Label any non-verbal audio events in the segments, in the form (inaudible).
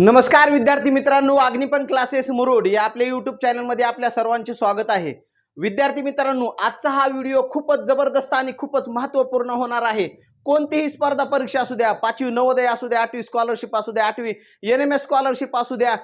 नमस्कार विद्यार्थी मित्रांनो अग्निपन क्लासेस मुरुड या आपल्या युट्यूब चॅनलमध्ये आपल्या सर्वांचे स्वागत आहे. विद्यार्थी मित्रांनो आजचा हा व्हिडिओ खूपच जबरदस्त आणि खूपच महत्त्वपूर्ण होणार आहे. कोणतीही स्पर्धा परीक्षा असू द्या पाचवी नवोदय असू द्या आठवी स्कॉलरशिप असू द्या आठवी एन एम एस स्कॉलरशिप असू द्या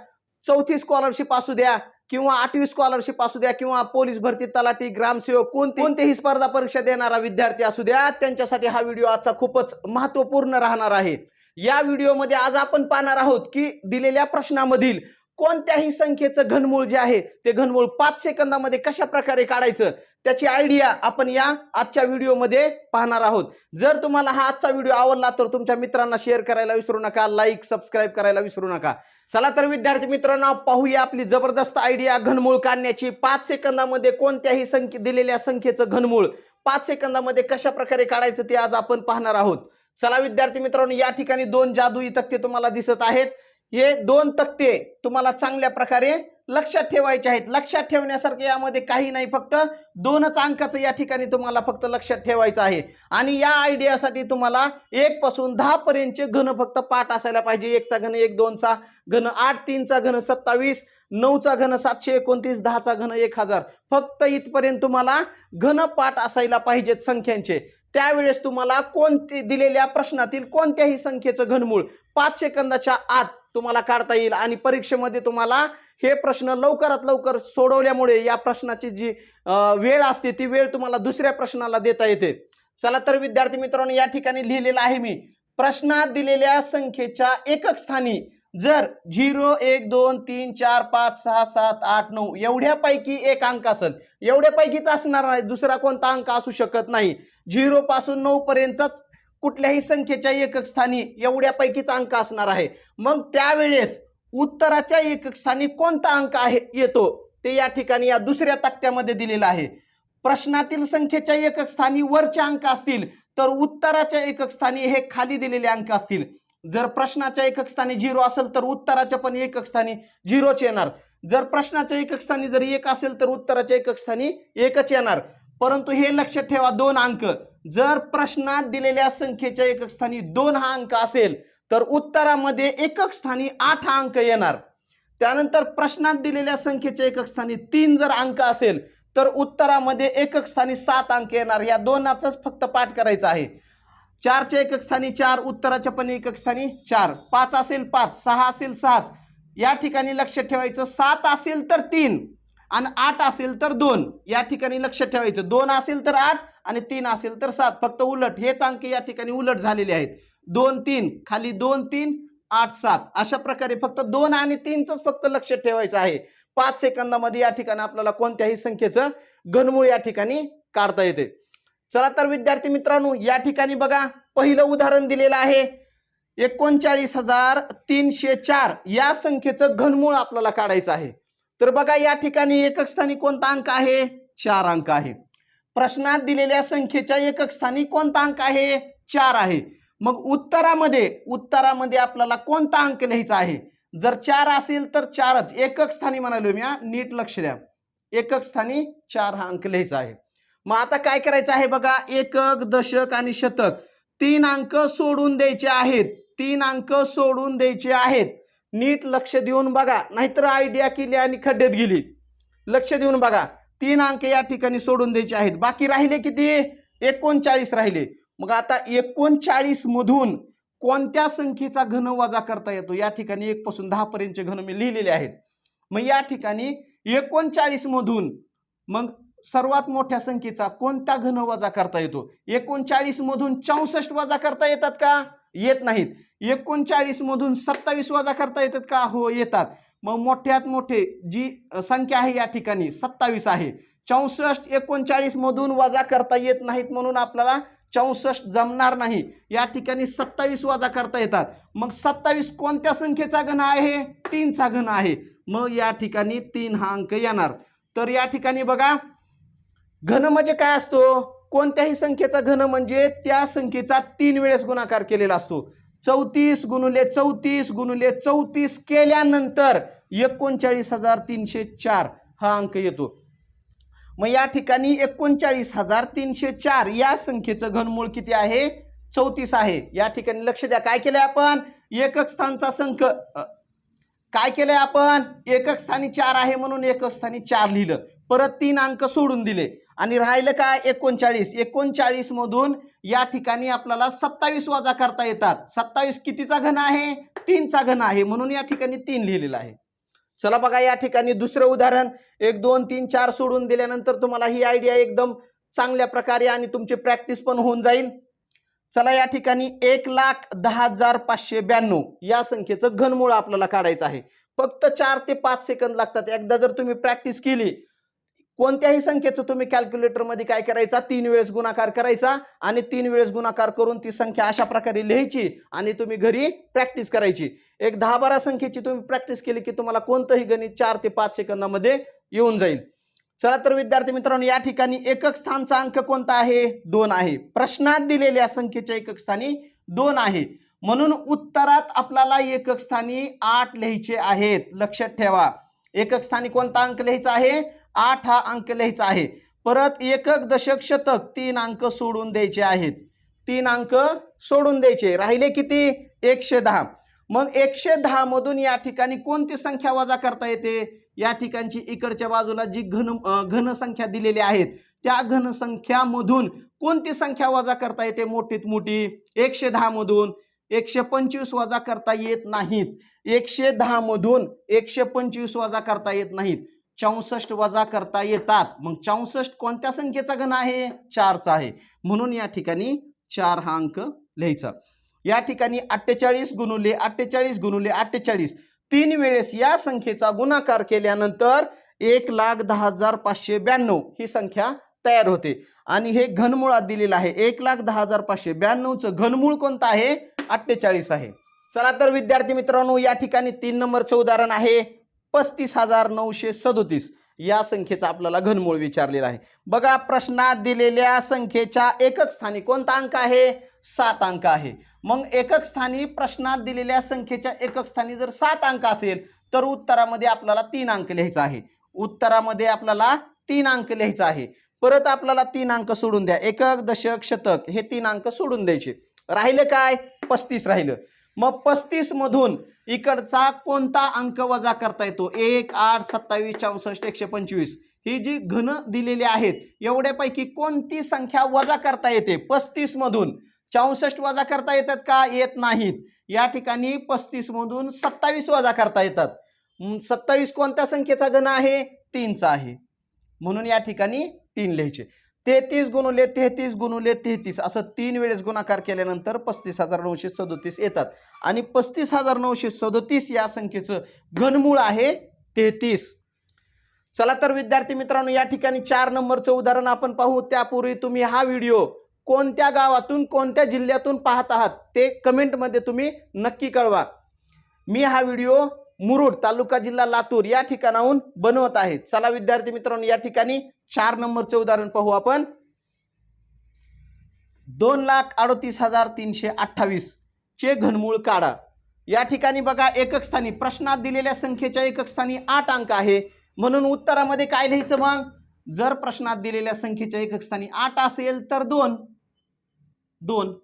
चौथी स्कॉलरशिप असू द्या किंवा आठवी स्कॉलरशिप असू द्या किंवा पोलीस भरती तलाठी ग्रामसेवक कोणती कोणतीही स्पर्धा परीक्षा देणारा विद्यार्थी असू द्या त्यांच्यासाठी हा व्हिडिओ आजचा खूपच महत्त्वपूर्ण राहणार आहे. या व्हिडिओमध्ये आज आपण पाहणार आहोत की दिलेल्या प्रश्नामधील कोणत्याही संख्येचं घनमूळ जे आहे ते घनमूळ पाच सेकंदामध्ये कशा प्रकारे काढायचं त्याची आयडिया आपण या आजच्या व्हिडिओमध्ये पाहणार आहोत. जर तुम्हाला हा आजचा व्हिडिओ आवडला तर तुमच्या मित्रांना शेअर करायला विसरू नका लाईक सबस्क्राईब करायला विसरू नका. चला तर विद्यार्थी मित्रांनो पाहूया आपली जबरदस्त आयडिया घनमूळ काढण्याची. पाच सेकंदामध्ये कोणत्याही संख्ये दिलेल्या संख्येचं घनमूळ पाच सेकंदामध्ये कशा प्रकारे काढायचं ते आज आपण पाहणार आहोत. चला विद्यार्थी मित्रांनो या ठिकाणी दोन जादुई तक्ते तुम्हाला दिसत आहेत. हे दोन तक्ते तुम्हाला चांगल्या प्रकारे लक्षात ठेवायचे आहेत. लक्षात ठेवण्यासारखे यामध्ये काही नाही फक्त दोनच अंकाचं या ठिकाणी तुम्हाला फक्त लक्षात ठेवायचं आहे. आणि या आयडियासाठी तुम्हाला एक पासून दहा पर्यंतचे घन फक्त पाठ असायला पाहिजे. एकचा घन एक दोनचा घन आठ तीनचा घन सत्तावीस नऊचा घन सातशे एकोणतीस दहाचा घन एक हजार. फक्त इथपर्यंत तुम्हाला घन पाठ असायला पाहिजेत संख्यांचे. त्यावेळेस तुम्हाला कोणते दिलेल्या प्रश्नातील कोणत्याही संख्येचं घनमूळ पाच सेकंदाच्या आत तुम्हाला काढता येईल. आणि परीक्षेमध्ये तुम्हाला हे प्रश्न लवकरात लवकर सोडवल्यामुळे या प्रश्नाची जी वेळ असते ती वेळ तुम्हाला दुसऱ्या प्रश्नाला देता येते. चला तर विद्यार्थी मित्रांनो या ठिकाणी लिहिलेलं आहे मी. प्रश्नात दिलेल्या संख्येच्या एकक स्थानी जर झिरो एक दोन तीन चार पाच सहा सात आठ नऊ एवढ्यापैकी एक अंक असेल एवढ्यापैकीच असणार नाही दुसरा कोणता अंक असू शकत नाही. झिरो पासून नऊ पर्यंतच कुठल्याही संख्येच्या एकक स्थानी एवढ्यापैकीच अंक असणार आहे. मग त्यावेळेस उत्तराच्या एकक स्थानी कोणता अंक आहे येतो? ते या ठिकाणी या दुसऱ्या तक्त्यामध्ये दिलेलं आहे. प्रश्नातील संख्येच्या एकक स्थानी वरचे अंक असतील तर उत्तराच्या एकक स्थानी हे खाली दिलेले अंक असतील. जर प्रश्नाच्या एकक स्थानी झिरो असेल तर उत्तराच्या पण एकक स्थानी झिरोच येणार. जर प्रश्नाच्या एकक स्थानी जर एक असेल तर उत्तराच्या एकक स्थानी एकच येणार. परंतु हे लक्षात ठेवा दोन अंक. जर प्रश्नात दिलेल्या संख्येच्या एकक स्थानी दोन हा अंक असेल तर उत्तरामध्ये एकक स्थानी आठ हा अंक येणार. त्यानंतर प्रश्नात दिलेल्या संख्येच्या एकक स्थानी तीन जर अंक असेल तर उत्तरामध्ये एकक स्थानी सात अंक येणार. या दोनाचाच फक्त पाठ करायचा आहे. चारच्या एकक स्थानी चार उत्तराच्या पण एकक स्थानी चार. पाच असेल पाच सहा असेल सहाच. या ठिकाणी लक्षात ठेवायचं सात असेल तर तीन. आणि आठ असेल तर दोन. या ठिकाणी लक्षात ठेवायचं. दोन असेल तर आठ आणि तीन असेल तर सात. फक्त उलट. हेच अंक या ठिकाणी उलट झालेले आहेत. दोन तीन. खाली दोन तीन आठ सात. अशा प्रकारे फक्त दोन आणि तीनच फक्त लक्षात ठेवायचं आहे. पाच सेकंदामध्ये या ठिकाणी आपल्याला कोणत्याही संख्येचं घनमूळ या ठिकाणी काढता येते. चला तर विद्यार्थी मित्रांनो या ठिकाणी बघा. पहिलं उदाहरण दिलेलं आहे. एकोणचाळीस हजार तीनशे चार. या संख्येचं घनमूळ आपल्याला काढायचं आहे. तर बघा या ठिकाणी एकक स्थानी कोणता अंक आहे? चार अंक आहे. प्रश्नात दिलेल्या संख्येच्या एकक स्थानी कोणता अंक आहे? चार आहे. मग उत्तरामध्ये उत्तरामध्ये आपल्याला कोणता अंक लिहायचा आहे? जर चार असेल तर चारच. एकक स्थानी म्हणालो मी नीट लक्ष द्या. एकक स्थानी चार हा अंक लिहायचा आहे. मग आता काय करायचं आहे बघा? एकक दशक आणि शतक. तीन अंक सोडून द्यायचे आहेत. तीन अंक सोडून द्यायचे आहेत. नीट लक्ष देऊन बघा नाहीतर आयडिया केली आणि खड्ड्यात गेली. लक्ष देऊन बघा तीन अंक या ठिकाणी सोडून द्यायचे आहेत. बाकी राहिले किती? एकोणचाळीस राहिले. मग आता एकोणचाळीस मधून कोणत्या संख्येचा घन वजा करता येतो? या ठिकाणी एक पासून दहा पर्यंतचे घन मी लिहिलेले आहेत. मग या ठिकाणी एकोणचाळीस मधून मग सर्वात मोठ्या संख्येचा कोणता घन वजा करता येतो? एकोणचाळीस मधून चौसष्ट वजा करता येतात का? येत नाहीत. एकोणचाळीस मधून सत्तावीस वजा करता येतात का? हो येतात. मग मोठ्यात मोठे जी संख्या आहे या ठिकाणी सत्तावीस आहे. चौसष्ट एकोणचाळीस मधून वजा करता येत नाहीत म्हणून आपल्याला चौसष्ट जमणार नाही. या ठिकाणी सत्तावीस वजा करता येतात. मग सत्तावीस कोणत्या संख्येचा घन आहे? तीनचा घन आहे. मग या ठिकाणी तीन हा अंक येणार. तर या ठिकाणी बघा घन म्हणजे काय असतो? कोणत्याही संख्येचा घन म्हणजे त्या संख्येचा तीन वेळेस गुणाकार केलेला असतो. चौतीस गुणुले चौतीस गुणुले चौतीस केल्यानंतर एकोणचाळीस हजार तीनशे चार हा अंक येतो. मग या ठिकाणी एकोणचाळीस हजार तीनशे चार या संख्येचं घनमूळ किती आहे? चौतीस आहे. या ठिकाणी लक्ष द्या. काय केलंय आपण? एकक स्थानचा संख. काय केलंय आपण? एकक स्थानी चार आहे म्हणून एकक स्थानी चार लिहिलं. परत तीन अंक सोडून दिले. आणि राहिलं काय? एकोणचाळीस. एकोणचाळीस मधून या ठिकाणी आपल्याला सत्तावीस वजा करता येतात. सत्तावीस कितीचा घन आहे? तीनचा घन आहे. म्हणून या ठिकाणी तीन लिहिलेलं आहे. चला बघा या ठिकाणी दुसरं उदाहरण. एक दोन तीन चार सोडून दिल्यानंतर तुम्हाला ही आयडिया एकदम चांगल्या प्रकारे आणि तुमची प्रॅक्टिस पण होऊन जाईल. चला या ठिकाणी एक लाख दहा हजार पाचशे ब्याण्णव. या संख्येचं घनमूळ आपल्याला काढायचं आहे. फक्त चार ते पाच सेकंद लागतात. एकदा जर तुम्ही प्रॅक्टिस केली कोणत्याही संख्येचं तुम्ही कॅल्क्युलेटरमध्ये काय करायचा? तीन वेळेस गुणाकार करायचा आणि तीन वेळेस गुणाकार करून ती संख्या अशा प्रकारे लिहायची आणि तुम्ही घरी प्रॅक्टिस करायची. एक दहा बारा संख्येची तुम्ही प्रॅक्टिस केली की तुम्हाला कोणतंही गणित चार ते पाच सेकंदामध्ये येऊन जाईल. चला तर विद्यार्थी मित्रांनो या ठिकाणी एकक स्थानचा अंक कोणता आहे? दोन आहे. प्रश्नात दिलेल्या संख्येच्या एकक स्थानी दोन आहे. म्हणून उत्तरात आपल्याला एकक स्थानी आठ लिहायचे आहेत. लक्षात ठेवा. एकक स्थानी कोणता अंक लिहायचा आहे? आठ हा अंक लिहायचा आहे. परत एकक दशक शतक तीन अंक सोडून द्यायचे आहेत. तीन अंक सोडून द्यायचे. राहिले किती? एकशे दहा. मग एकशे दहा मधून या ठिकाणी कोणती संख्या वजा करता येते? या ठिकाणची इकडच्या बाजूला जी घन घनसंख्या दिलेली आहेत त्या घनसंख्यामधून कोणती संख्या वजा करता येते? मोठीत मोठी. एकशे दहामधून एकशे पंचवीस वजा करता येत नाहीत. एकशे दहामधून एकशे पंचवीस वजा करता येत नाहीत. चौसष्ट वजा करता येतात. मग चौसष्ट कोणत्या संख्येचा घन आहे? चारचा आहे. म्हणून या ठिकाणी चार हा अंक लिहायचा. या ठिकाणी अठ्ठेचाळीस गुणुले अठ्ठेचाळीस गुणुले अठ्ठेचाळीस. तीन वेळेस या संख्येचा गुणाकार केल्यानंतर एक लाख दहा हजार पाचशे ब्याण्णव ही संख्या तयार होते. आणि हे घनमुळात दिलेलं आहे. एक लाख दहा हजार पाचशे ब्याण्णवचं घनमूळ कोणतं आहे? अठ्ठेचाळीस आहे. चला तर विद्यार्थी मित्रांनो या ठिकाणी तीन नंबरचं उदाहरण आहे. पस्तीस हजार नऊशे सदोतीस या संख्येचा आपल्याला घनमूळ विचारलेला आहे. बघा प्रश्नात दिलेल्या संख्येच्या एकक स्थानी कोणता अंक आहे? सात अंक आहे. मग एकक स्थानी प्रश्नात दिलेल्या संख्येच्या एकक स्थानी जर सात अंक असेल तर उत्तरामध्ये आपल्याला तीन अंक लिहायचा आहे. उत्तरामध्ये आपल्याला तीन अंक लिहायचा आहे. परत आपल्याला तीन अंक सोडून द्या. एकक दशक शतक हे तीन अंक सोडून द्यायचे. राहिलं काय? पस्तीस राहिलं. मग पस्तीस मधून इकडचा कोणता अंक वजा करता येतो? एक आठ सत्तावीस चौसष्ट एकशे पंचवीस. ही जी घन दिलेली आहेत एवढ्यापैकी कोणती संख्या वजा करता येते? पस्तीस मधून. चौसष्ट वजा करता येतात का? येत नाहीत. या ठिकाणी पस्तीस मधून सत्तावीस वजा करता येतात. सत्तावीस कोणत्या संख्येचा घन आहे? तीनचा आहे. म्हणून या ठिकाणी तीन लिहायचे. तेहतीस गुणुले तेहतीस गुणुले तेहतीस असं तीन वेळेस गुणाकार केल्यानंतर पस्तीस हजार नऊशे सदोतीस येतात. आणि पस्तीस हजार नऊशे सदोतीस या संख्येचं घनमूळ आहे तेहतीस. चला तर विद्यार्थी मित्रांनो या ठिकाणी चार नंबरचं उदाहरण आपण पाहू. त्यापूर्वी तुम्ही हा व्हिडिओ कोणत्या गावातून कोणत्या जिल्ह्यातून पाहत आहात ते कमेंटमध्ये तुम्ही नक्की कळवा. मी हा व्हिडिओ मुरुड तालुका जिल्हा लातूर या ठिकाणाहून बनवत आहेत चला विद्यार्थी मित्रांनो या ठिकाणी चार नंबरचे उदाहरण पाहू आपण. दोन लाख अडतीस हजार तीनशे अठ्ठावीस चे घनमूळ काढा. या ठिकाणी बघा एकक स्थानी प्रश्नात दिलेल्या संख्येच्या एकक स्थानी आठ अंक आहे. म्हणून उत्तरामध्ये काय लिहायचं मग? जर प्रश्नात दिलेल्या संख्येच्या एकक स्थानी आठ असेल तर दोन. दोन.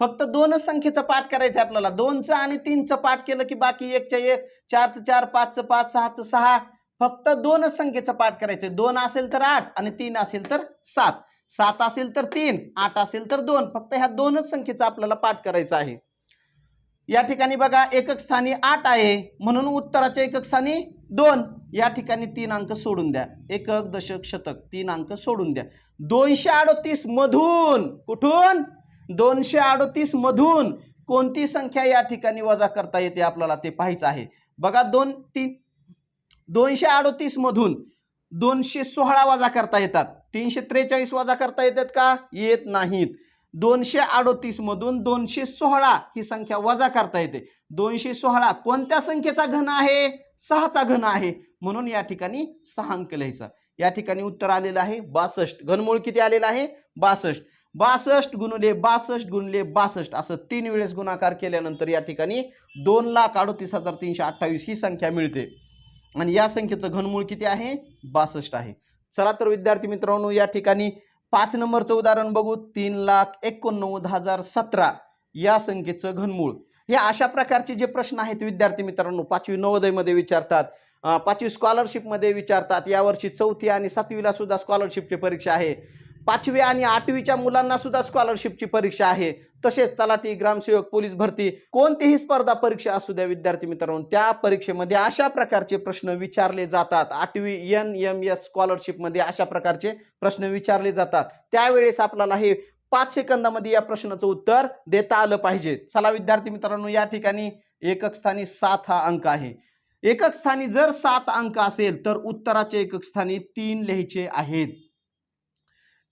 फक्त दोनच संख्येचं पाठ करायचं आहे आपल्याला. दोनचं आणि तीनचं पाठ केलं की बाकी एकच्या एक चारचं चार पाचचं पाच सहाचं सहा. फक्त दोनच संख्येचं पाठ करायचं दोन असेल तर आठ आणि तीन असेल तर सात. सात असेल तर तीन आठ असेल तर दोन. फक्त ह्या दोनच संख्येचा आपल्याला पाठ करायचा आहे. या ठिकाणी बघा एकक स्थानी आठ आहे. म्हणून उत्तराच्या एकक स्थानी दोन. या ठिकाणी तीन अंक सोडून द्या. एकक दशक शतक तीन अंक सोडून द्या. दोनशे अडोतीस मधून कुठून? दोनशे अडतीस मधून कोणती संख्या या ठिकाणी वजा करता येते आपल्याला ते पाहायचं आहे. बघा दोन तीन दोनशे अडतीस मधून दोनशे सोळा वजा करता येतात. तीनशे त्रेचाळीस वजा करता येतात का? येत नाहीत. दोनशे अडतीस मधून दोनशे सोळा ही संख्या वजा करता येते. दोनशे सोळा कोणत्या संख्येचा घन आहे? सहाचा घन आहे. म्हणून या ठिकाणी सहा अंक लिहायचा. या ठिकाणी उत्तर आलेलं आहे बासष्ट. घनमूळ किती आलेलं आहे? बासष्ट. बासष्ट गुणुले बासष्ट गुणले बासष्ट असं तीन वेळेस गुणाकार केल्यानंतर या ठिकाणी दोन लाख अडतीस हजार तीनशे अठ्ठावीस ही संख्या मिळते. आणि या संख्येचं घनमूळ किती आहे? बासष्ट आहे. चला तर विद्यार्थी मित्रांनो या ठिकाणी पाच नंबरचं उदाहरण बघू. तीन लाख एकोणनव्वद हजार सतरा या संख्येचं घनमूळ. हे अशा प्रकारचे जे प्रश्न आहेत विद्यार्थी मित्रांनो पाचवी नवोदयमध्ये विचारतात पाचवी स्कॉलरशिपमध्ये विचारतात. यावर्षी चौथी आणि सातवीला सुद्धा स्कॉलरशिपची परीक्षा आहे. पाचवी आणि आठवीच्या मुलांना सुद्धा स्कॉलरशिपची परीक्षा आहे. तसेच तलाठी ग्रामसेवक पोलीस भरती कोणतीही स्पर्धा परीक्षा असू द्या विद्यार्थी मित्रांनो त्या परीक्षेमध्ये अशा प्रकारचे प्रश्न विचारले जातात. आठवी एन एम एस स्कॉलरशिपमध्ये अशा प्रकारचे प्रश्न विचारले जातात. त्यावेळेस आपल्याला हे पाच सेकंदामध्ये या प्रश्नाचं उत्तर देता आलं पाहिजे. चला विद्यार्थी मित्रांनो या ठिकाणी एकक स्थानी सात हा अंक आहे. एकक स्थानी जर सात अंक असेल तर उत्तराचे एकक स्थानी तीन लिहायचे आहेत.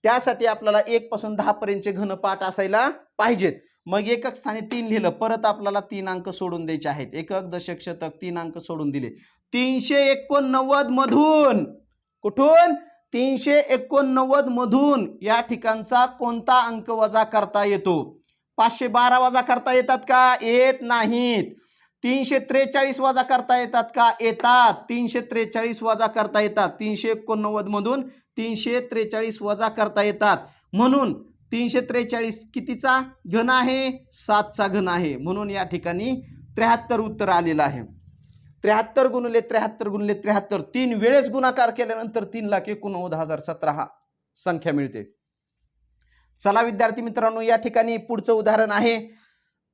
त्यासाठी आपल्याला एक पासून दहा पर्यंतचे घनपाठ असायला पाहिजेत. मग एकक स्थानी तीन लिहिलं परत आपल्याला तीन अंक सोडून द्यायचे आहेत. एकक दशक शतक तीन अंक सोडून दिले. तीनशे एकोणनव्वद मधून कुठून? तीनशे एकोणनव्वद मधून या ठिकाणचा कोणता अंक वजा करता येतो? पाचशे बारा वजा करता येतात का? येत नाहीत. तीनशे त्रेचाळीस वजा करता येतात का? येतात. तीनशे त्रेचाळीस वजा करता येतात. तीनशे एकोणनव्वद मधून तीनशे त्रेचाळीस वजा करता येतात. म्हणून तीनशे त्रेचाळीस कितीचा घन आहे? सातचा घन आहे. म्हणून या ठिकाणी त्र्याहत्तर उत्तर आलेलं आहे. त्र्याहत्तर गुणले त्र्याहत्तर गुणले त्र्याहत्तर तीन वेळेस गुणाकार केल्यानंतर तीन लाख एकोणनव्वद हजार सतरा हा संख्या मिळते. चला विद्यार्थी मित्रांनो या ठिकाणी पुढचं उदाहरण आहे.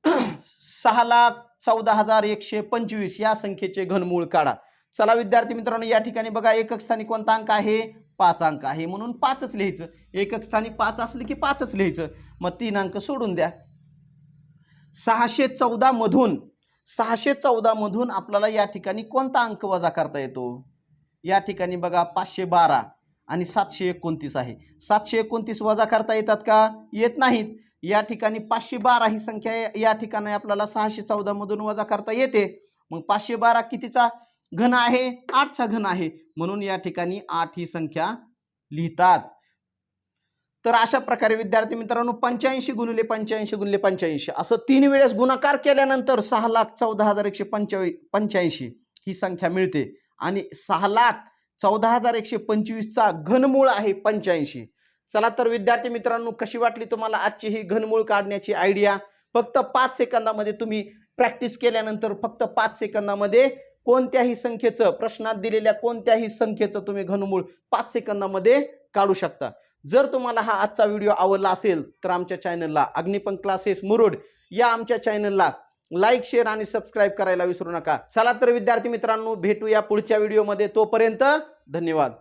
(clears throat) सहा लाख चौदा हजार एकशे पंचवीस या संख्येचे घनमूळ काढा. चला विद्यार्थी मित्रांनो या ठिकाणी बघा एकक स्थानी कोणता अंक आहे? पाच अंक आहे म्हणून पाचच लिहायचं. एकक स्थानी पाच असले की पाचच लिहायचं. मग तीन अंक सोडून द्या. सहाशे चौदामधून सहाशे चौदामधून आपल्याला या ठिकाणी कोणता अंक वजा करता येतो? या ठिकाणी बघा पाचशे बारा आणि सातशे एकोणतीस आहे. सातशे एकोणतीस वजा करता येतात का? येत नाहीत. या ठिकाणी पाचशे बारा ही संख्या या- ठिकाणी आपल्याला सहाशे चौदामधून वजा करता येते. मग पाचशे बारा कितीचा? घन आहे आठचा घन आहे. म्हणून या ठिकाणी आठ ही संख्या लिहितात. तर अशा प्रकारे विद्यार्थी मित्रांनो पंच्याऐंशी गुणिले पंच्याऐंशी गुणिले पंच्याऐंशी असं तीन वेळेस गुणाकार केल्यानंतर सहा लाख चौदा हजार एकशे पंचावी पंच्याऐंशी ही संख्या मिळते. आणि सहा लाख चौदा हजार एकशे पंचवीसचा घनमूळ आहे पंच्याऐंशी. चला तर विद्यार्थी मित्रांनो कशी वाटली तुम्हाला आजची ही घनमूळ काढण्याची आयडिया फक्त पाच सेकंदामध्ये तुम्ही प्रॅक्टिस केल्यानंतर फक्त पाच सेकंदामध्ये कोणत्याही संख्येचं प्रश्नात दिलेल्या कोणत्याही संख्येचं तुम्ही घनमूळ पाच सेकंदामध्ये काढू शकता. जर तुम्हाला हा आजचा व्हिडिओ आवडला असेल तर आमच्या चॅनलला अग्निपंख क्लासेस मुरुड या आमच्या चॅनलला लाईक शेअर आणि सबस्क्राईब करायला विसरू नका. चला तर विद्यार्थी मित्रांनो भेटूया पुढच्या व्हिडिओमध्ये. तोपर्यंत धन्यवाद.